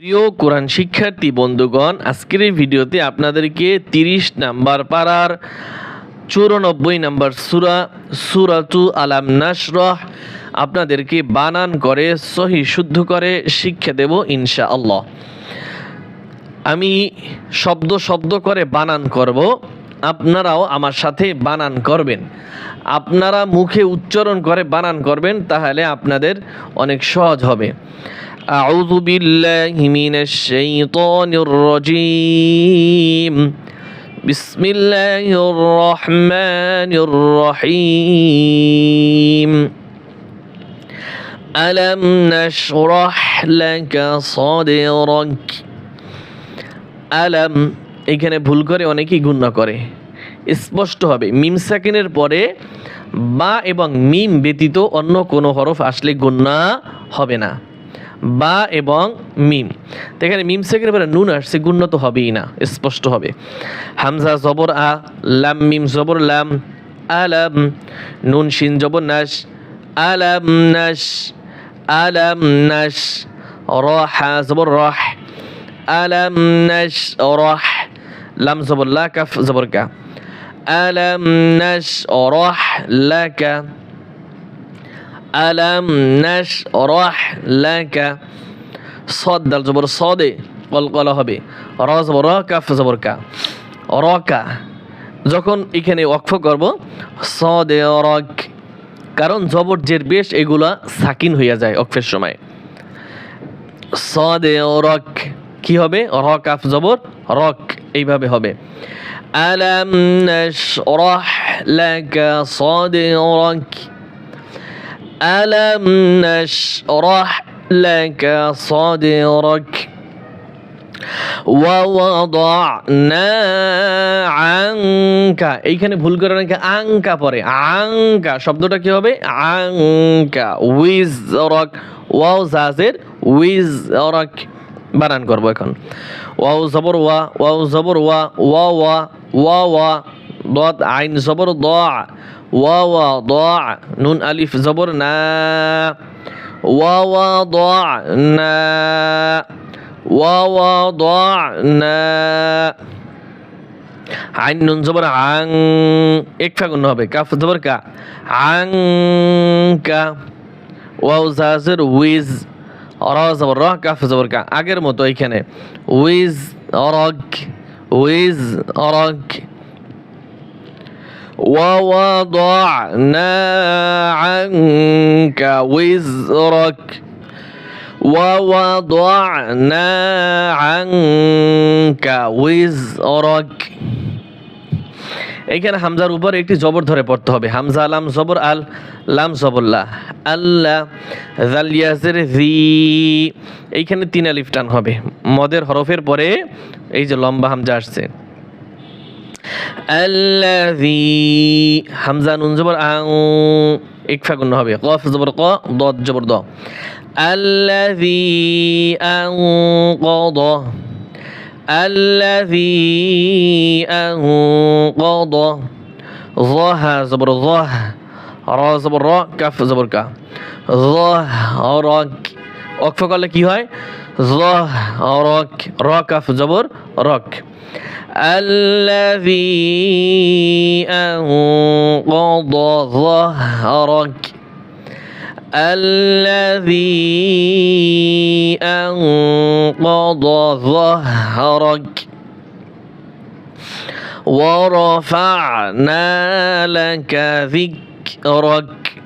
প্রিয় কোরআন শিক্ষার্থী বন্ধুগণ, আজকের এই ভিডিওতে আপনাদেরকে তিরিশ নাম্বার পাড়ার চুরানব্বই নাম্বার সুরা, সুরাতু আলাম নাসরহ আপনাদেরকে বানান করে, সহি শুদ্ধ করে শিক্ষা দেব ইনশা আল্লাহ আমি শব্দ শব্দ করে বানান করব, আপনারাও আমার সাথে বানান করবেন। আপনারা মুখে উচ্চারণ করে বানান করবেন, তাহলে আপনাদের অনেক সহজ হবে। أعوذ بالله من الشيطان الرجيم بسم الله الرحمن الرحيم ألم نشرح لك صدرك আলাম এখানে ভুল করে অনেকেই গুণনা করে স্পষ্ট হবে মিম সেকেন্ডের পরে বা এবং মিম ব্যতীত অন্য কোনো হরফ আসলে গুণনা হবে না বা এবং মিম। তো এখানে মিম সেকের পরে নুন আসছে, গুণ্য তো হবেই না, স্পষ্ট হবে। হামজা জবর আ, লাম মিম জবর লাম, আলাম, নুন শিন জবর নাস আলাম নাস আলাম নাস রহ জবর রহ, আলাম নাস রহ, লাম জবর লা, কাফ জবর কা আলাম নাস রহ, লা, কা। আলাম নাশ রহ লাকা। সদ, দাল জবর সদে কলকলা হবে। র জবর র, কাফ জবর কা। র কা। যখন এখানে ওয়াকফ করব, সদে রক কারণ জবর জের বেশ এগুলা সাকিন হইয়া যায় ওয়াকফের সময়। সদে রক কি হবে? র, কাফ, জবর রক এইভাবে হবে। আলাম নাশ রহ লাকা, সদে রক নাশরাহ লাকা সাদরাক ওয়াওয়াদানা আনকা এইখানে ভুল করে নাকি আঙ্কা পরে আঙ্কা শব্দটা কি হবে? আঙ্কা। উইজ রক ওয়াও জাজের। উইজ রক বানান করব এখন। ওয়াও জবর ওয়া, ওয়াও জবর ওয়া ওয়া ওয়া ওয়া ওয়া, দত আইন জবর দ ওয়া ওয়া দ নুন আলিফ জবর না ওয়া ওয়া দ না ওয়া ওয়া দ না আইন নুন জবর আং এক ফাগুন হবে কাফ জবর কা আং কা ওয়াও জাজের উইজ র জবর র কাফ জবর কা আগের মতো এখানে উইজ অরগ উইজ অরগ ووضعنا عنك وزرك ووضعنا عنك وزرك এখানে হামজার উপর একটি জবর ধরে পড়তে হবে হামজা আলাম জবর আল লাম জবরল্লাহ আল্লাহ জালিয়াজের জি এইখানে তিন আলিফ টান হবে মদের হরফের পরে এই যে লম্বা হামজা আসছে আল্লাযী হামজা নুন জবর আং, ইকফা গুণ হবে। কফ জবর ক দ জবর দ। আল্লাযী আনকাদ আল্লাযী আনকাদ যহা জবর যহ, র জবর র, কাফ জবর কা। যহ রক অক্ষ করলে কি হয়? জহ রক র, কাফ জবর ظهرك الذي أنقض ظهرك. الذي أنقض ظهرك. ورفعنا لك ذكرك.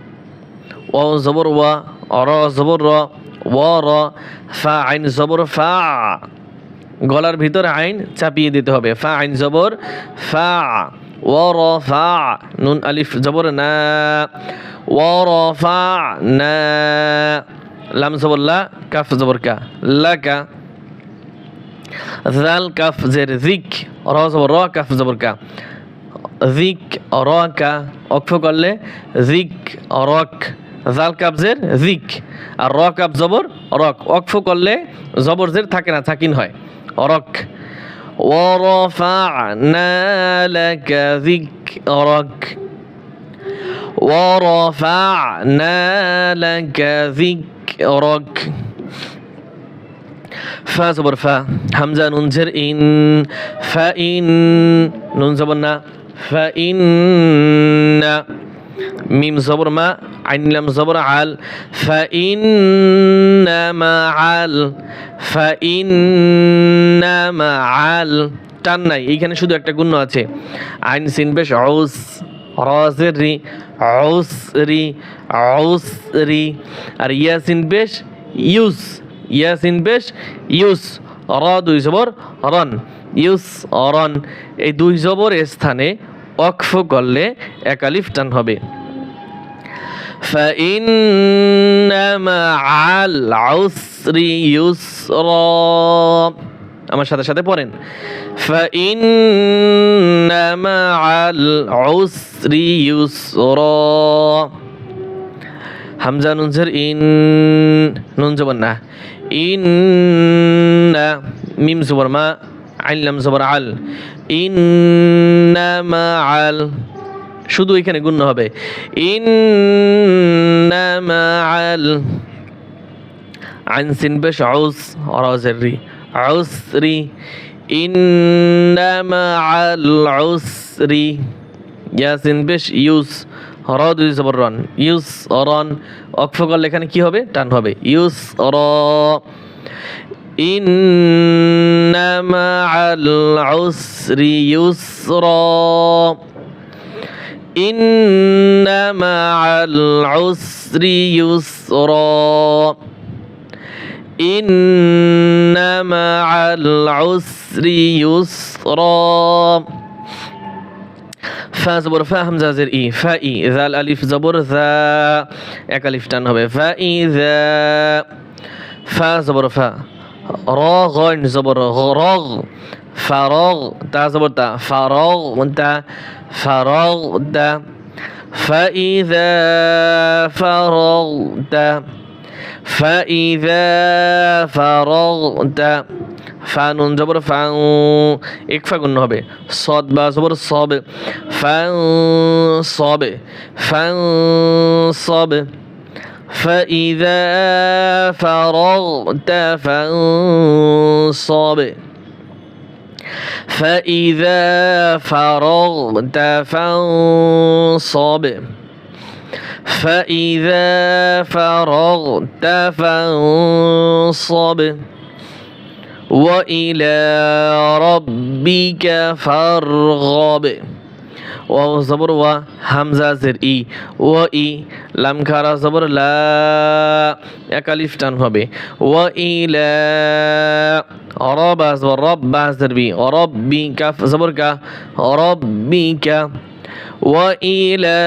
وزبر ورا زبر ورا فاعل زبر فاع গলার ভিতরে আইন চাপিয়ে দিতে হবে। ফা আইন জবর, ফা ওর ফা নুন আলিফ জবর, না ওর ফা না, লাম জবর, লা, কাফ জবর, কা লাকা জাল কাফ, জের, জিক, র জবর, র, কাফ জবর, কা, জিক, র, কা, অক্ষ করলে জিক, রক জাল কাবজের জিক, আর র কাব জবর, রক অক্ফ করলে জবর, জের থাকে না, থাকিন হয়। ذكرك ورفعنا لك ذكرك ورفعنا لك ذكرك فا زبر فا. همزة نون زر إن. فإن نون زبرنا فإن মিম জবর মা, আইন লাম জবর আল, ফা আল ফা আল। টান নাই, এইখানে শুধু একটা গুণ্য আছে। আইন সিন বেশ ঔস রজের রি ঔস রি ঔস রি আর ইয়াসিন বেশ, ইউস, ইয়াসিন বেশ, ইউস, র দুই জবর, রন। ইউস অরন এই দুই জবর স্থানে অকফ করলে একালিফ টান হবে। আমার সাথে সাথে পড়েন। হামজা নুনজের ইন, নুন জবর না। ইন মিম জবর মা আইনলাম জবর আল। ইন্নামা আল শুধু এখানে গুণ হবে। ইন্নামা আল আইন সিন বেশ আউস অরাজের রি। আউস রি। ইন্নামা আল আউস রি। ইয়াসিন বেশ ইউস। র দুই রন। ইউস অরন অক্ষ করলে এখানে কি হবে? টান হবে। ইউস অর إن مع العسر يسرا إن مع العسر يسرا إن مع العسر يسرا ফা জবর ফা হামজা জের ই ফা ই জাল আলিফ জবর জা এক আলিফ টান হবে ফা ই জা ফা জবর ফা র গন জবর রগ ফারগ তা জবর তা ফারগ তা ফারগ তা فإذا فرغت فإذا فرغت ফানুন জবর ফাং একফা গুণ হবে সদ বা জবর সবে ফাং সবে ফাং সবে فإذا فرغت فانصب. فإذا فرغت فانصب. فإذا فرغت فانصب. وإلى ربك فارغب. ওয়া জবর ওয়া হামজা জের ই ও ই লাম খারা জবর লা একালিফ টান হবে ওয়া ই লা অরব আসবর রব বা জের বি অরব বি কাফ জবর কা অরব বি কা ওয়া ই লা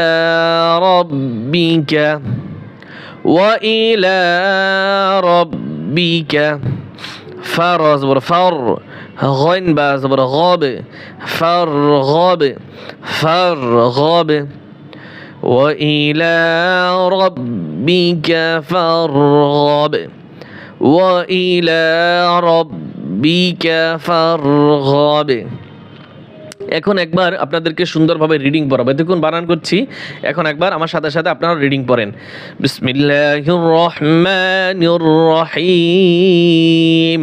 রব বি কা ওয়া ই লা রব বি কা ফা জবর ফার غين با زبر غاب فرغب فرغب وإلى ربك فارغب وإلى ربك فارغب এখন একবার আপনাদেরকে সুন্দরভাবে রিডিং পড়াবো এতক্ষণ বানান করছি এখন একবার আমার সাথে সাথে আপনারা রিডিং পড়েন বিসমিল্লাহির রহমানির রহিম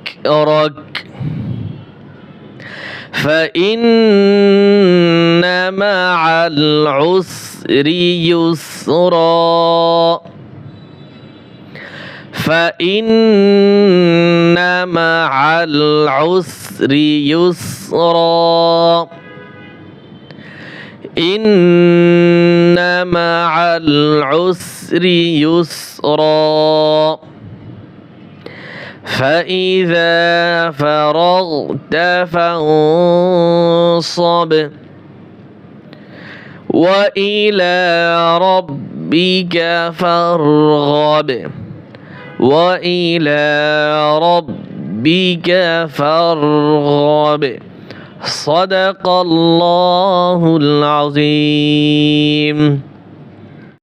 ذكرك فإن مع العسر يسرا. فإن مع العسر يسرا. إن مع العسر يسرا. فإذا فرغت فانصب وإلى ربك فارغب وإلى ربك فارغب. صدق الله العظيم.